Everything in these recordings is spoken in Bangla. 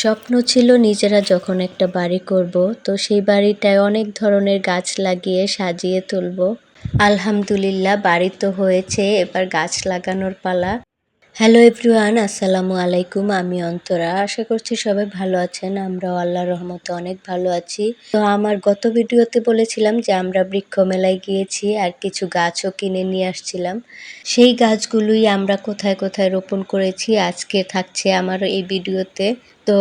স্বপ্ন ছিল নিজেরা যখন একটা বাড়ি করব, তো সেই বাড়িটায় অনেক ধরনের গাছ লাগিয়ে সাজিয়ে তুলব। আলহামদুলিল্লাহ, বাড়ি তো হয়েছে, এবার গাছ লাগানোর পালা। হ্যালো এভরিওয়ান, আসসালামু আলাইকুম, আমি অন্তরা। আশা করছি সবাই ভালো আছেন, আমরাও আল্লাহ রহমতে অনেক ভালো আছি। তো আমার গত ভিডিওতে বলেছিলাম যে আমরা বৃক্ষ মেলায় গিয়েছি আর কিছু গাছও কিনে নিয়ে আসছিলাম। সেই গাছগুলোই আমরা কোথায় কোথায় রোপণ করেছি, আজকে থাকছে আমার এই ভিডিওতে। তো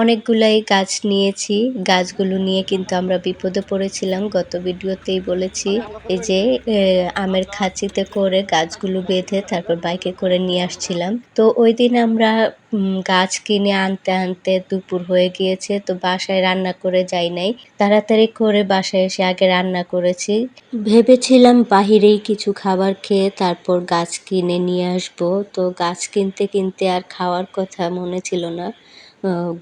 অনেকগুলাই গাছ নিয়েছি। গাছগুলো নিয়ে কিন্তু আমরা বিপদে পড়েছিলাম, গত ভিডিওতেই বলেছি। এই যে আমের খাঁচিতে করে গাছগুলো বেঁধে তারপর বাইকে করে নিয়ে আসছিলাম। তো ওই দিন আমরা গাছ কিনে আনতে আনতে দুপুর হয়ে গিয়েছে, তো বাসায় রান্না করে যাই নাই। তাড়াতাড়ি করে বাসায় এসে আগে রান্না করেছি। ভেবেছিলাম বাহিরেই কিছু খাবার খেয়ে তারপর গাছ কিনে নিয়ে আসব, তো গাছ কিনতে কিনতে আর খাওয়ার কথা মনে ছিল না।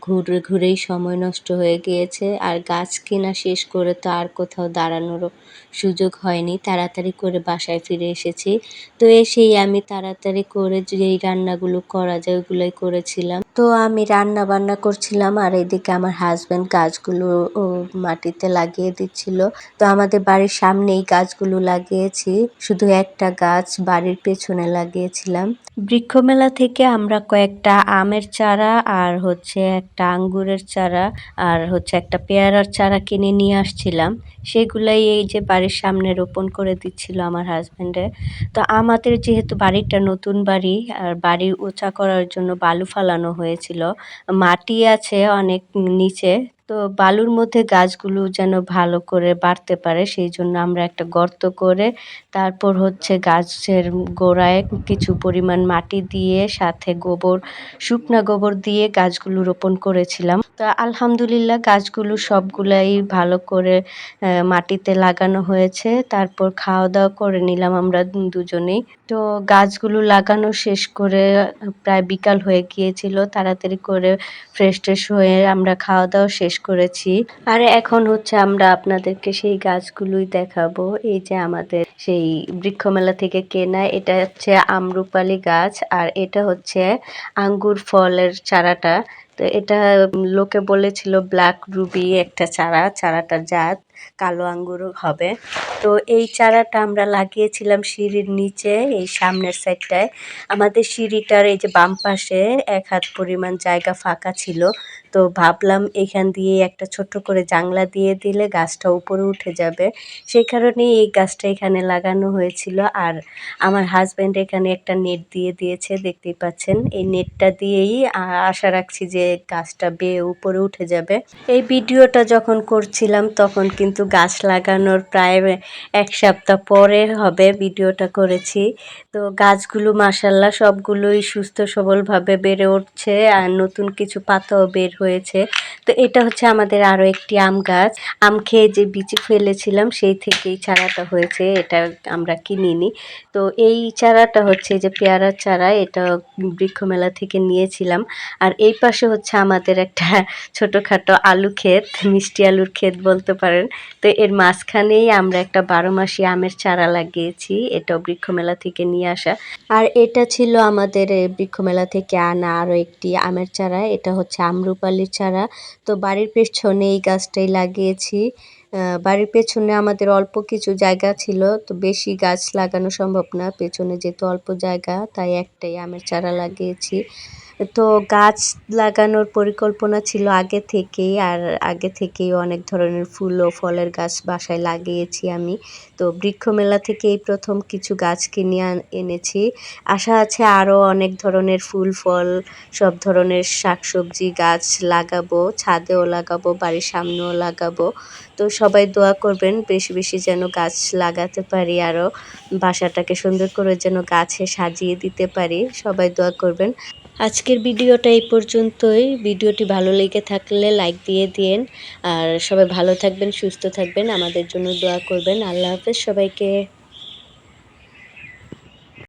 ঘুরে, ঘুরেই সময় নষ্ট হয়ে গিয়েছে। আর গাছ কেনা শেষ করে তো আর কোথাও দাঁড়ানোরও সুযোগ হয়নি। তাড়াতাড়ি করে বাসায় ফিরে এসেছি। তো এসেই আমি তাড়াতাড়ি করে যেই রান্নাগুলো করা যায়, ওগুলোই করেছিলাম। তো আমি রান্না বান্না করছিলাম আর এদিকে আমার হাজব্যান্ড গাছগুলো মাটিতে লাগিয়ে দিচ্ছিল। তো আমাদের বাড়ির সামনেই গাছগুলো লাগিয়েছি। শুধু একটা গাছ বাড়ির পেছনে লাগিয়েছিলাম। বৃক্ষমেলা থেকে আমরা কয়েকটা আমের চারা আর হচ্ছে একটা আঙ্গুরের চারা আর হচ্ছে একটা পেয়ারার চারা কিনে নিয়ে আসছিলাম। সেগুলাই এই যে বাড়ির সামনে রোপণ করে দিচ্ছিল আমার হাজব্যান্ডে তো আমাদের যেহেতু বাড়িটা নতুন বাড়ি, আর বাড়ি উঁচা করার জন্য বালু ফালানো হয়েছিল, মাটি আছে অনেক নিচে তো বালুর মধ্যে গাছগুলো যেন ভালো করে বাড়তে পারে, সেই জন্য আমরা একটা গর্ত করে তারপর হচ্ছে গাছের গোড়ায় কিছু পরিমাণ মাটি দিয়ে, সাথে গোবর, শুকনা গোবর দিয়ে গাছগুলো রোপণ করেছিলাম। তো আলহামদুলিল্লাহ গাছগুলো সবগুলাই ভালো করে মাটিতে লাগানো হয়েছে। তারপর খাওয়া দাওয়া করে নিলাম আমরা দুজনেই। তো গাছগুলো লাগানো শেষ করে প্রায় বিকাল হয়ে গিয়েছিল, তাড়াতাড়ি করে ফ্রেশ ট্রেশ হয়ে আমরা খাওয়া দাওয়া শেষ করেছি। আর এখন হচ্ছে আমরা আপনাদেরকে সেই গাছগুলোই দেখাবো। এই যে আমাদের সেই বৃক্ষমেলা থেকে কেনা, এটা হচ্ছে আমরুপালি গাছ আর এটা হচ্ছে আঙ্গুর ফলের চারাটা। তো এটা লোকে বলেছিল ব্ল্যাক রুবি একটা চারা, চারাটার জাত। কালো আঙ্গুর হবে। তো এই চারাটা আমরা লাগিয়েছিলাম সিঁড়ির নিচে, এই সামনের সাইডটায় আমাদের সিঁড়িটার এই যে বাম পাশে এক হাত পরিমাণ জায়গা ফাঁকা ছিল। তো ভাবলাম এখান দিয়ে একটা ছোট্ট করে জাংলা দিয়ে দিলে গাছটা উপরে উঠে যাবে। সেই কারণেই এই গাছটা এখানে লাগানো হয়েছিল। আর আমার হাজব্যান্ড এখানে একটা নেট দিয়ে দিয়েছে, দেখতেই পাচ্ছেন। এই নেটটা দিয়েই আশা রাখছি যে গাছটা বেয়ে উপরে উঠে যাবে। এই ভিডিওটা যখন করছিলাম তখন কিন্তু গাছ লাগানোর প্রায় এক সপ্তাহ পরে হবে ভিডিওটা করেছি। তো গাছগুলো মাসাল্লাহ সবগুলোই সুস্থ সবলভাবে বেড়ে উঠছে আর নতুন কিছু পাতাও বের হয়েছে। তো এটা হচ্ছে আমাদের আরও একটি আম গাছ। আম খেয়ে যে বিচি ফেলেছিলাম সেই থেকেই চারাটা হয়েছে, এটা আমরা কিনিনি। তো এই চারাটা হচ্ছে যে পেয়ারার চারা, এটা বৃক্ষমেলা থেকে নিয়েছিলাম। আর এই পাশে হচ্ছে আমাদের একটা ছোটোখাটো আলু ক্ষেত, মিষ্টি আলুর ক্ষেত বলতে পারেন। তো এর মাঝখানেই আমরা একটা বারো মাসি আমের চারা লাগিয়েছি এটাও বৃক্ষমেলা থেকে নিয়ে আসা। আর এটা ছিল আমাদের বৃক্ষমেলা থেকে আনা আরও একটি আমের চারা, এটা হচ্ছে আমরুপালির চারা। তো বাড়ির পেছনে এই গাছটাই লাগিয়েছি। বাড়ির পেছনে আমাদের অল্প কিছু জায়গা ছিল, তো বেশি গাছ লাগানো সম্ভব না, পেছনে যেহেতু অল্প জায়গা, তাই একটাই আমের চারা লাগিয়েছি। তো গাছ লাগানোর পরিকল্পনা ছিল আগে থেকেই, আর আগে থেকেই অনেক ধরনের ফুল ও ফলের গাছ বাসায় লাগিয়েছি আমি। তো বৃক্ষ মেলা থেকে এই প্রথম কিছু গাছ কিনে এনেছি। আশা আছে আরও অনেক ধরনের ফুল, ফল, সব ধরনের শাকসবজি গাছ লাগাবো, ছাদেও লাগাবো, বাড়ির সামনেও লাগাবো। তো সবাই দোয়া করবেন বেশি বেশি যেন গাছ লাগাতে পারি, আরও বাসাটাকে সুন্দর করে যেন গাছে সাজিয়ে দিতে পারি। সবাই দোয়া করবেন। আজকের ভিডিওটা এই পর্যন্তই। ভিডিওটি ভালো লেগে থাকলে লাইক দিয়ে দিন আর সবাই ভালো থাকবেন, সুস্থ থাকবেন। আমাদের জন্য দোয়া করবেন। আল্লাহ হাফেজ সবাইকে।